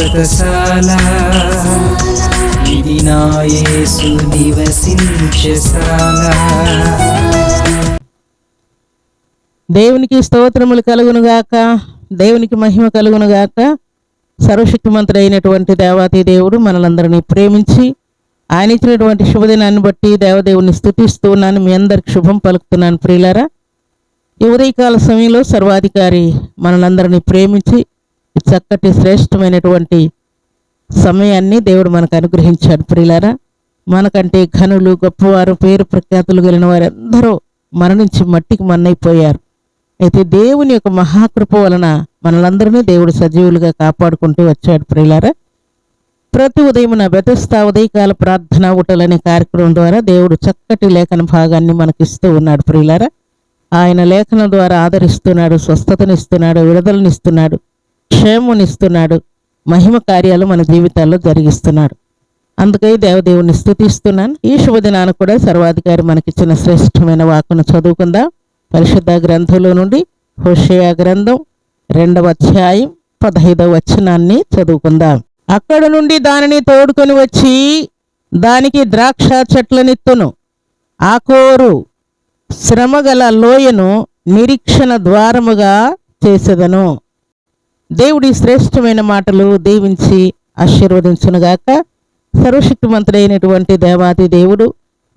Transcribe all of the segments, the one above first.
వ్రతశాల ఇది నా యేసు నివసించశాల దేవునికి స్తోత్రములు కలుగునుగాక దేవునికి మహిమ కలుగునుగాక సర్వశక్తిమంతుడు అయినటువంటి దేవాతి దేవుడు మనలందరినీ ప్రేమించి ఆయన ఇచ్చినటువంటి శుభదినాన్ని బట్టి దేవదేవుని స్థుతిస్తూ ఉన్నాను. మీ అందరికి శుభం పలుకుతున్నాను ప్రియులారా. ఈ ఉదయకాల సమయంలో సర్వాధికారి మనలందరినీ ప్రేమించి చక్కటి శ్రేష్టమైనటువంటి సమయాన్ని దేవుడు మనకు అనుగ్రహించాడు. ప్రియులారా మనకంటే ఘనులు గొప్పవారు పేరు ప్రఖ్యాతులు కలిగిన వారందరూ మరణించి మట్టికి మన్నైపోయారు. అయితే దేవుని యొక్క మహాకృప వలన మనలందరినీ దేవుడు సజీవులుగా కాపాడుకుంటూ వచ్చాడు ప్రియులారా. ప్రతి ఉదయం నా బెతస్తా ఉదయకాల ప్రార్థన ఊటలనే కార్యక్రమం ద్వారా దేవుడు చక్కటి లేఖన భాగాన్ని మనకి ఇస్తూ ఉన్నాడు ప్రియులారా. ఆయన లేఖనం ద్వారా ఆదరిస్తున్నాడు స్వస్థతనిస్తున్నాడు విడుదలనిస్తున్నాడు. క్షేమనిస్తున్నాడు మహిమ కార్యాలు మన జీవితాల్లో జరిగిస్తున్నాడు. అందుకై దేవదేవుని స్థుతిస్తున్నాను. ఈ శుభదినాన్ని కూడా సర్వాధికారి మనకిచ్చిన శ్రేష్టమైన వాకును చదువుకుందాం. పరిశుద్ధ గ్రంథంలో నుండి హుషయ గ్రంథం రెండవ అధ్యాయం పదహైదవ వచనాన్ని చదువుకుందాం. అక్కడ నుండి దానిని తోడుకొని వచ్చి దానికి ద్రాక్ష చెట్లనిత్తును ఆకోరు శ్రమగల లోయను నిరీక్షణ ద్వారముగా చేసేదను. దేవుడి శ్రేష్టమైన మాటలు దీవించి ఆశీర్వదించునుగాక. సర్వశక్తిమంతుడైనటువంటి దేవాది దేవుడు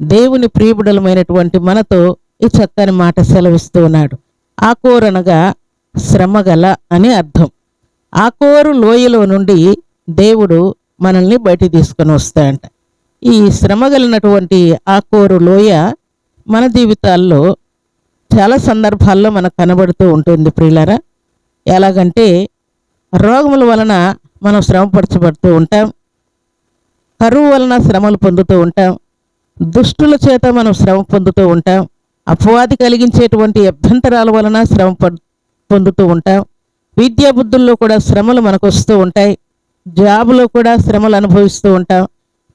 దేవుని ప్రియబుడలమైనటువంటి మనతో ఈ చక్కని మాట సెలవిస్తూ ఉన్నాడు. ఆకోరనగా శ్రమగల అని అర్థం. ఆకోరు లోయలో నుండి దేవుడు మనల్ని బయట తీసుకొని వస్తాయంట ఈ శ్రమగలినటువంటి ఆకోరు లోయ మన జీవితాల్లో చాలా సందర్భాల్లో మనకు కనబడుతూ ఉంటుంది ప్రియులరా. ఎలాగంటే రోగముల వలన మనం శ్రమపరచబడుతూ ఉంటాం. కరువు వలన శ్రమలు పొందుతూ ఉంటాం. దుష్టుల చేత మనం శ్రమ పొందుతూ ఉంటాం. అపవాది కలిగించేటువంటి అభ్యంతరాల వలన శ్రమ పొందుతూ ఉంటాం. విద్యా బుద్ధుల్లో కూడా శ్రమలు మనకు వస్తూ ఉంటాయి. జాబులో కూడా శ్రమలు అనుభవిస్తూ ఉంటాం.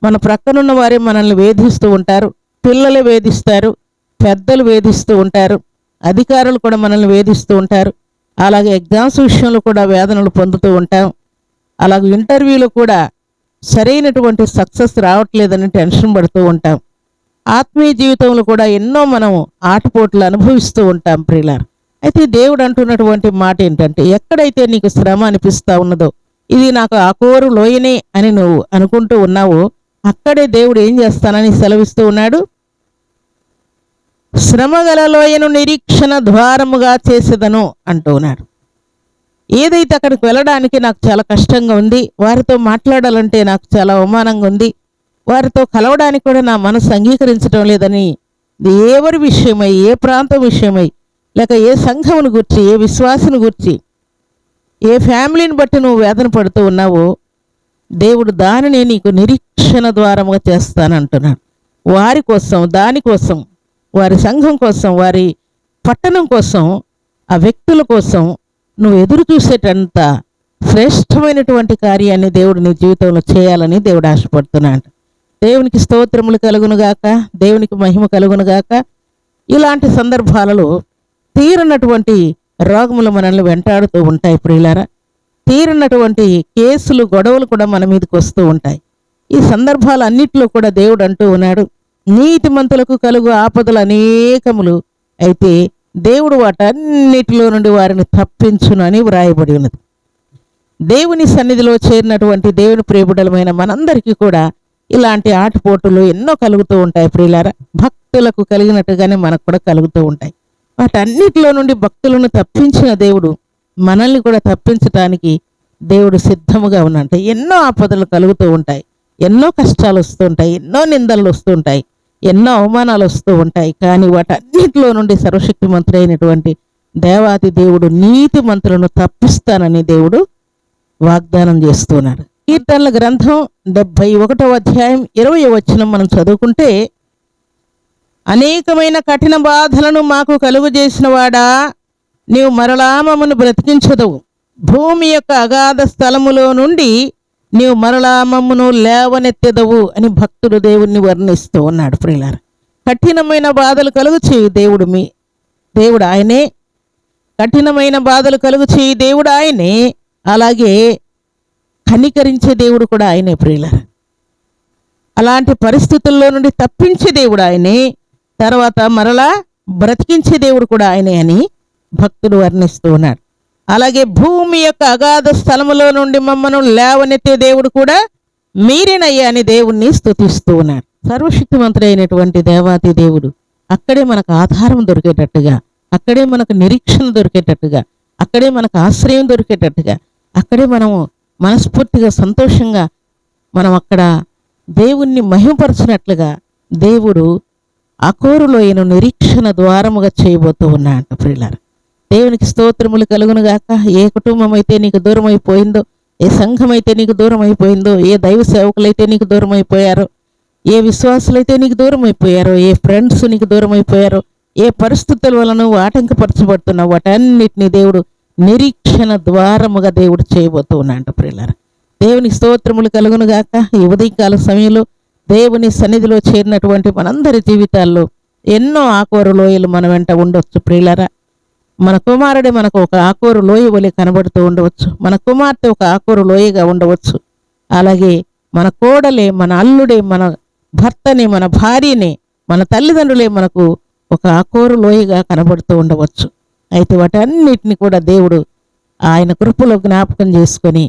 మన ప్రక్కనున్న వారే మనల్ని వేధిస్తూ ఉంటారు. పిల్లలు వేధిస్తారు. పెద్దలు వేధిస్తూ ఉంటారు. అధికారులు కూడా మనల్ని వేధిస్తూ ఉంటారు. అలాగే ఎగ్జామ్స్ విషయంలో కూడా వేదనలు పొందుతూ ఉంటాం. అలాగే ఇంటర్వ్యూలో కూడా సరైనటువంటి సక్సెస్ రావట్లేదని టెన్షన్ పడుతూ ఉంటాం. ఆత్మీయ జీవితంలో కూడా ఎన్నో మనం ఆటపోట్లు అనుభవిస్తూ ఉంటాం ప్రియులార్. అయితే దేవుడు అంటున్నటువంటి మాట ఏంటంటే ఎక్కడైతే నీకు శ్రమ అనిపిస్తూ ఉన్నదో ఇది నాకు ఆకోరు లోయనే అని నువ్వు అనుకుంటూ ఉన్నావో అక్కడే దేవుడు ఏం చేస్తానని సెలవిస్తూ ఉన్నాడు? శ్రమగల లోయను నిరీక్షణ ద్వారముగా చేసేదను అంటూ ఉన్నాడు. ఏదైతే అక్కడికి వెళ్ళడానికి నాకు చాలా కష్టంగా ఉంది వారితో మాట్లాడాలంటే నాకు చాలా అవమానంగా ఉంది వారితో కలవడానికి కూడా నా మనసు అంగీకరించడం లేదని ఎవరి విషయమై ఏ ప్రాంతం విషయమై లేక ఏ సంఘమును గుర్చి ఏ విశ్వాసను గుర్చి ఏ ఫ్యామిలీని బట్టి నువ్వు వేదన పడుతూ ఉన్నావో దేవుడు దానిని నీకు నిరీక్షణ ద్వారముగా చేస్తానంటున్నాడు. వారి కోసం దానికోసం వారి సంఘం కోసం వారి పట్టణం కోసం ఆ వ్యక్తుల కోసం నువ్వు ఎదురు చూసేటంత శ్రేష్టమైనటువంటి కార్యాన్ని దేవుడు నీ జీవితంలో చేయాలని దేవుడు ఆశపడుతున్నాడు. దేవునికి స్తోత్రములు కలుగునుగాక దేవునికి మహిమ కలుగునుగాక ఇలాంటి సందర్భాలలో తీరనటువంటి రోగములు మనల్ని వెంటాడుతూ ఉంటాయి ప్రియులారా. తీరినటువంటి కేసులు గొడవలు కూడా మన మీదకి వస్తూ ఉంటాయి. ఈ సందర్భాలు కూడా దేవుడు అంటూ ఉన్నాడు నీతిమంతులకు కలుగు ఆపదలు అనేకములు. అయితే దేవుడు వాటన్నిటిలో నుండి వారిని తప్పించును అని వ్రాయబడి ఉన్నది. దేవుని సన్నిధిలో చేరినటువంటి దేవుని ప్రేబుడలమైన మనందరికీ కూడా ఇలాంటి ఆటపోటులు ఎన్నో కలుగుతూ ఉంటాయి ప్రియులారా. భక్తులకు కలిగినట్టుగానే మనకు కూడా కలుగుతూ ఉంటాయి. వాటన్నిటిలో నుండి భక్తులను తప్పించిన దేవుడు మనల్ని కూడా తప్పించటానికి దేవుడు సిద్ధముగా ఉన్నంటే ఎన్నో ఆపదలు కలుగుతూ ఉంటాయి. ఎన్నో కష్టాలు వస్తుంటాయి ఎన్నో నిందలు వస్తుంటాయి ఎన్నో అవమానాలు వస్తూ ఉంటాయి. కానీ వాటన్నిటిలో నుండి సర్వశక్తిమంతుడైనటువంటి దేవాది దేవుడు నీతి మంత్రులను తప్పిస్తానని దేవుడు వాగ్దానం చేస్తున్నాడు. కీర్తనల గ్రంథం డెబ్భై ఒకటో అధ్యాయం ఇరవై వచనం మనం చదువుకుంటే అనేకమైన కఠిన బాధలను మాకు కలుగు చేసిన వాడా నీవు మరలా మమ్మను బ్రతికించదవు. భూమి యొక్క అగాధ స్థలములో నుండి నీవు మరలా మమ్మను లేవనెత్తెదవు అని భక్తుడు దేవుణ్ణి వర్ణిస్తూ ఉన్నాడు ప్రియులార. కఠినమైన బాధలు కలుగు చేయి దేవుడు మీ దేవుడు ఆయనే. కఠినమైన బాధలు కలుగు చేయి దేవుడు ఆయనే. అలాగే కనికరించే దేవుడు కూడా ఆయనే ప్రియులారా. అలాంటి పరిస్థితుల్లో నుండి తప్పించే దేవుడు ఆయనే. తర్వాత మరలా బ్రతికించే దేవుడు కూడా ఆయనే అని భక్తుడు వర్ణిస్తూ ఉన్నాడు. అలాగే భూమి యొక్క అగాధ స్థలములో నుండి మమ్మను లేవనెత్తే దేవుడు కూడా మీరేనయ్యా అని దేవుణ్ణి స్థుతిస్తూ ఉన్నాడు సర్వశక్తిమంతుడైనటువంటి దేవాతి దేవుడు అక్కడే మనకు ఆధారం దొరికేటట్టుగా అక్కడే మనకు నిరీక్షణ దొరికేటట్టుగా అక్కడే మనకు ఆశ్రయం దొరికేటట్టుగా అక్కడే మనము మనస్ఫూర్తిగా సంతోషంగా మనం అక్కడ దేవుణ్ణి మహిమపరచినట్లుగా దేవుడు అకోరులోయను నిరీక్షణ ద్వారముగా చేయబోతూ ఉన్నాడు ప్రియులారా. దేవునికి స్తోత్రములు కలుగును గాక. ఏ కుటుంబం అయితే నీకు దూరం అయిపోయిందో ఏ సంఘం అయితే నీకు దూరం అయిపోయిందో ఏ దైవ సేవకులైతే నీకు దూరం అయిపోయారో ఏ విశ్వాసులైతే నీకు దూరం అయిపోయారో ఏ ఫ్రెండ్స్ నీకు దూరం అయిపోయారో ఏ పరిస్థితుల వలన ఆటంకపరచబడుతున్నావు వాటన్నిటిని దేవుడు నిరీక్షణ ద్వారముగా దేవుడు చేయబోతూ ఉన్నాడు ప్రియులారా. దేవునికి స్తోత్రములు కలుగును గాక. ఈ ఉదయకాల సమయంలో దేవుని సన్నిధిలో చేరినటువంటి మనందరి జీవితాల్లో ఎన్నో ఆకువరు లోయలు మన వెంట ఉండొచ్చు ప్రియులరా. మన కుమారుడే మనకు ఒక ఆకూరు లోయ వలె కనబడుతూ ఉండవచ్చు. మన కుమార్తె ఒక ఆకూరు లోయగా ఉండవచ్చు. అలాగే మన కోడలే మన అల్లుడే మన భర్తనే మన భార్యనే మన తల్లిదండ్రులే మనకు ఒక ఆకూరు లోయగా కనబడుతూ ఉండవచ్చు. అయితే వాటన్నిటిని కూడా దేవుడు ఆయన కృపలో జ్ఞాపకం చేసుకొని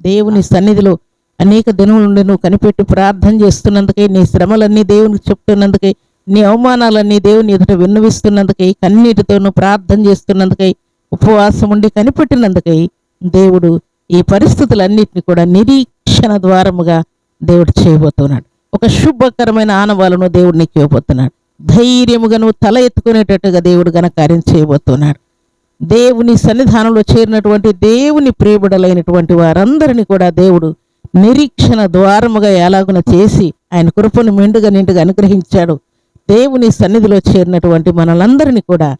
దేవుని సన్నిధిలో అనేక దినముల నుండి నువ్వు కనిపెట్టి ప్రార్థన చేస్తున్నందుకే నీ శ్రమలన్నీ దేవునికి చెప్తున్నందుకే నీ అవమానాలన్నీ దేవుని ఎదుట విన్నవిస్తున్నందుకై కన్నీటితోనూ ప్రార్థన చేస్తున్నందుకై ఉపవాసం ఉండి కనిపెట్టినందుకై దేవుడు ఈ పరిస్థితులన్నింటినీ కూడా నిరీక్షణ ద్వారముగా దేవుడు చేయబోతున్నాడు. ఒక శుభకరమైన ఆనవాలను దేవుడు నీకు ఇవ్వబోతున్నాడు. ధైర్యముగా నువ్వు తల ఎత్తుకునేటట్టుగా దేవుడు గన కార్యం చేయబోతున్నాడు. దేవుని సన్నిధానంలో చేరినటువంటి దేవుని ప్రియబుడలైనటువంటి వారందరినీ కూడా దేవుడు నిరీక్షణ ద్వారముగా ఎలాగున చేసి ఆయన కృపను మెండుగా నిండుగా అనుగ్రహించాడు. దేవుని సన్నిధిలో చేరినటువంటి మనలందరినీ కూడా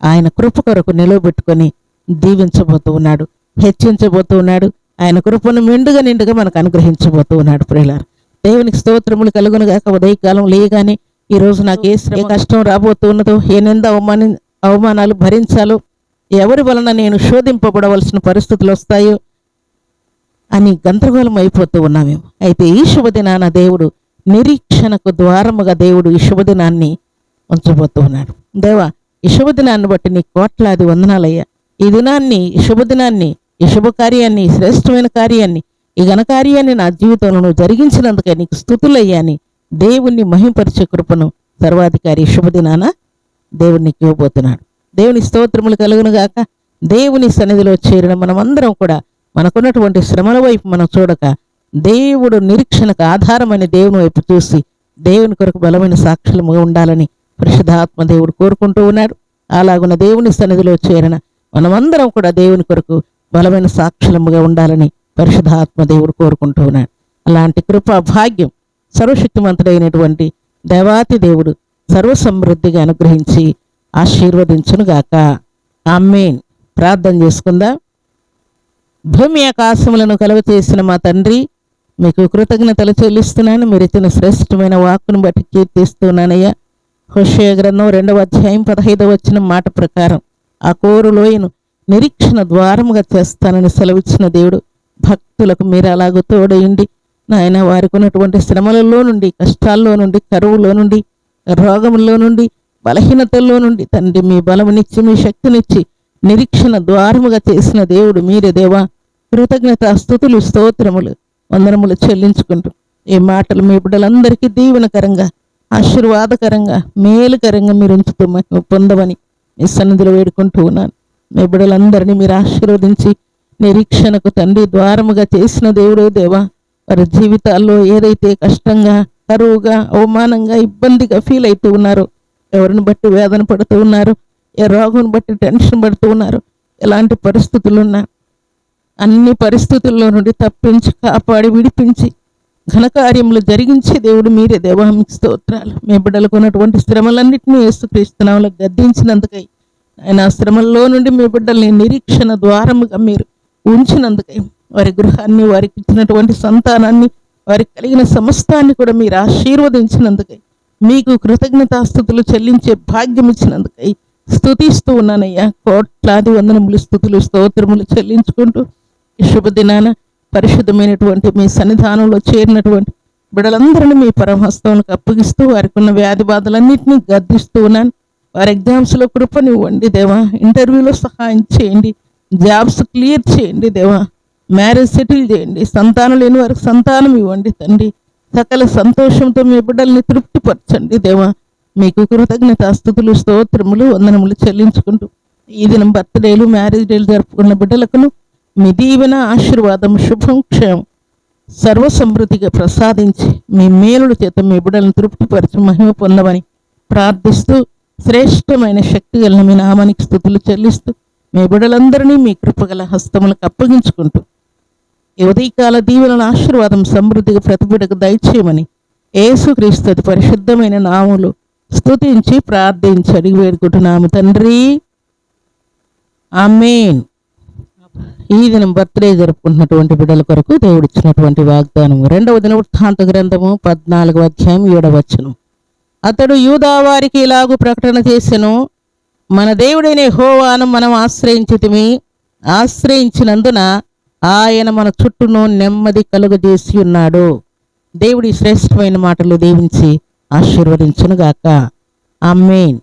ఆయన కృప కొరకు నిలవబెట్టుకొని దీవించబోతూ ఉన్నాడు హెచ్చించబోతూ ఉన్నాడు ఆయన కృపను మెండుగా నిండుగా మనకు అనుగ్రహించబోతూ ఉన్నాడు ప్రియులారు. దేవునికి స్తోత్రములు కలుగునుగాక ఉదయకాలం లేగానే ఈ రోజు నాకు ఏ శ్రమ, కష్టం రాబోతూ ఉన్నదో ఏ నింద అవమాని అవమానాలు భరించాలో ఎవరి వలన నేను శోధింపబడవలసిన పరిస్థితులు వస్తాయో అని గందరగోళం అయిపోతూ ఉన్నామేమో. అయితే ఈ శుభదినాన దేవుడు నిరీక్షణకు ద్వారముగా దేవుడు ఈ శుభదినాన్ని ఉంచబోతూ ఉన్నాడు. దేవా ఈ శుభదినాన్ని బట్టి నీ కోట్లాది వందనాలయ్యా. ఈ దినాన్ని ఈ శుభదినాన్ని ఈ శుభకార్యాన్ని శ్రేష్టమైన కార్యాన్ని ఈ ఘనకార్యాన్ని నా జీవితంలో నువ్వు జరిగించినందుకే నీకు స్థుతులయ్యాని దేవుణ్ణి మహింపరిచే కృపను సర్వాధికారి శుభదినాన దేవుణ్ణి ఇవ్వబోతున్నాడు. దేవుని స్తోత్రములు కలుగునుగాక దేవుని సన్నిధిలో చేరిన మనమందరం కూడా మనకున్నటువంటి శ్రమల వైపు మనం చూడక దేవుడు నిరీక్షణకు ఆధారమైన దేవుని వైపు చూసి దేవుని కొరకు బలమైన సాక్షులముగా ఉండాలని పరిశుధాత్మ దేవుడు కోరుకుంటూ ఉన్నాడు. అలాగున్న దేవుని సన్నిధిలో చేరిన మనమందరం కూడా దేవుని కొరకు బలమైన సాక్షులముగా ఉండాలని పరిశుధాత్మ దేవుడు కోరుకుంటూ ఉన్నాడు. అలాంటి కృపా భాగ్యం సర్వశక్తిమంతుడైనటువంటి దేవాతి దేవుడు సర్వసమృద్ధిగా అనుగ్రహించి ఆశీర్వదించునుగాక. ఆమెన్. ప్రార్థన చేసుకుందాం. భూమి ఆకాశములను కలువ చేసిన మా తండ్రి మీకు కృతజ్ఞతలు చెల్లిస్తున్నాను. మీరు ఇచ్చిన శ్రేష్టమైన వాక్కును బట్టి కీర్తిస్తున్నానయ్యా. హుషయ గ్రంథం రెండవ అధ్యాయం పదహైదవ వచ్చిన మాట ప్రకారం ఆ కోరు లోయను నిరీక్షణ ద్వారముగా చేస్తానని సెలవిచ్చిన దేవుడు భక్తులకు మీరు అలాగూ తోడయండి నాయన వారికి ఉన్నటువంటి శ్రమలలో నుండి కష్టాల్లో నుండి కరువులో నుండి రోగంలో నుండి బలహీనతల్లో నుండి తండ్రి మీ బలమునిచ్చి మీ శక్తినిచ్చి నిరీక్షణ ద్వారముగా చేసిన దేవుడు మీరే దేవా. కృతజ్ఞత స్థుతులు స్తోత్రములు. వందనములు చెల్లించుకుంటూ ఈ మాటలు మీ బిడ్డలందరికీ దీవెనకరంగా ఆశీర్వాదకరంగా మేలుకరంగా మీరు ఉంచుతూ పొందవని మీ సన్నిధిలో వేడుకుంటూ ఉన్నాను. మీ బిడ్డలందరినీ మీరు ఆశీర్వదించి నిరీక్షణకు తండ్రి ద్వారముగా చేసిన దేవుడే దేవా వారి జీవితాల్లో ఏదైతే కష్టంగా కరువుగా అవమానంగా ఇబ్బందిగా ఫీల్ అవుతూ ఉన్నారో ఎవరిని బట్టి వేదన పడుతూ ఉన్నారు ఏ రోగం బట్టి టెన్షన్ పడుతూ ఉన్నారు ఎలాంటి పరిస్థితులు ఉన్నా అన్ని పరిస్థితుల్లో నుండి తప్పించి కాపాడి విడిపించి ఘనకార్యములు జరిగించే దేవుడు మీరే దేవా మీకు స్తోత్రాలు. మీ బిడ్డలకు ఉన్నటువంటి శ్రమలన్నింటినీ యేసుక్రీస్తునామలో గద్దించినందుకై ఆయన ఆ శ్రమల్లో నుండి మీ బిడ్డల్ని నిరీక్షణ ద్వారముగా మీరు ఉంచినందుకై వారి గృహాన్ని వారికి ఇచ్చినటువంటి సంతానాన్ని వారికి కలిగిన సమస్తాన్ని కూడా మీరు ఆశీర్వదించినందుకై మీకు కృతజ్ఞతాస్థుతులు చెల్లించే భాగ్యం ఇచ్చినందుకై స్తుతిస్తూ ఉన్నానయ్యా. కోట్లాది వందనములు స్థుతులు స్తోత్రములు చెల్లించుకుంటూ ఈ శుభదినాన పరిశుద్ధమైనటువంటి మీ సన్నిధానంలో చేరినటువంటి బిడలందరినీ మీ పరమహస్తంలోకి అప్పగిస్తూ వారికి ఉన్న వ్యాధి బాధలన్నింటినీ గద్దిస్తూ ఉన్నాను. వారి ఎగ్జామ్స్లో కృపనివ్వండి దేవా. ఇంటర్వ్యూలో సహాయం చేయండి. జాబ్స్ క్లియర్ చేయండి దేవా. మ్యారేజ్ సెటిల్ చేయండి. సంతానం లేని వారికి సంతానం ఇవ్వండి తండ్రి. సకల సంతోషంతో మీ బిడ్డల్ని తృప్తిపరచండి దేవా. మీకు కృతజ్ఞత స్థుతులు స్తోత్రములు వందనములు చెల్లించుకుంటూ ఈ దినం బర్త్డేలు మ్యారేజ్ డేలు జరుపుకున్న బిడ్డలకును మీ దీవెన ఆశీర్వాదం శుభం క్షయం. సర్వసమృద్ధిగా ప్రసాదించి మీ మేలుడు చేత మీ బిడ్డలను తృప్తిపరిచి మహిమ పొందమని ప్రార్థిస్తూ శ్రేష్టమైన శక్తి కలిగిన మీ నామానికి స్థుతులు చెల్లిస్తూ మీ బిడ్డలందరినీ మీ కృపగల హస్తములకు అప్పగించుకుంటూ ఈ ఉదయకాల దీవెనల ఆశీర్వాదం సమృద్ధిగా ప్రతిబిడకు దయచేయమని యేసుక్రీస్తు పరిశుద్ధమైన నాములు స్తుతించి ప్రార్థించి అడిగి వేడుకుంటున్నాము తండ్రి. ఆమేన్. ఈ దినం బర్త్డే జరుపుకుంటున్నటువంటి బిడ్డల కొరకు దేవుడు ఇచ్చినటువంటి వాగ్దానం. రెండవ దిన గ్రంథము పద్నాలుగవ అధ్యాయం ఏడవచ్చును అతడు యూదా వారికి ఇలాగూ ప్రకటన చేసెను మన దేవుడైన హోవాను మనం ఆశ్రయించితిమి. ఆశ్రయించినందున ఆయన మన చుట్టూను నెమ్మది కలుగజేసి ఉన్నాడు. దేవుడి శ్రేష్టమైన మాటలు దీవించి ఆశీర్వదించునుగాక. మెయిన్